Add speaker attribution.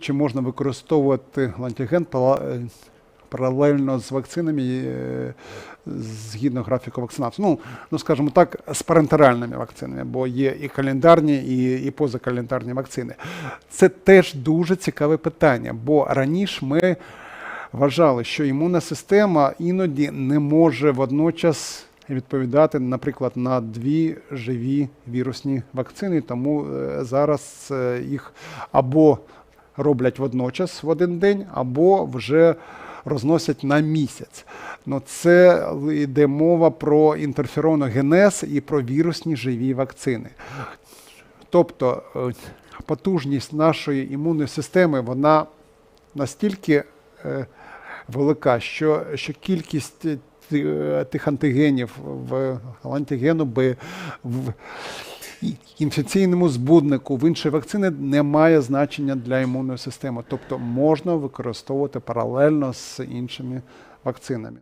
Speaker 1: Чи можна використовувати антиген е, паралельно з вакцинами е, згідно графіку вакцинації? Ну, ну, скажімо так, з парентеральними вакцинами, бо є і календарні, і, і позакалендарні вакцини. Це теж дуже цікаве питання, бо раніше ми вважали, що імунна система іноді не може водночас відповідати, наприклад, на дві живі вірусні вакцини, тому е, зараз їх або роблять водночас в один день, або вже розносять на місяць. Ну, це йде мова про інтерфероногенез і про вірусні живі вакцини. Тобто е, потужність нашої імунної системи вона настільки е, велика, що, що кількість е, ти- тих антигенів в антигену Б в інфекційному збуднику в інші вакцини не має значення для імунної системи. Тобто можна використовувати паралельно з іншими вакцинами.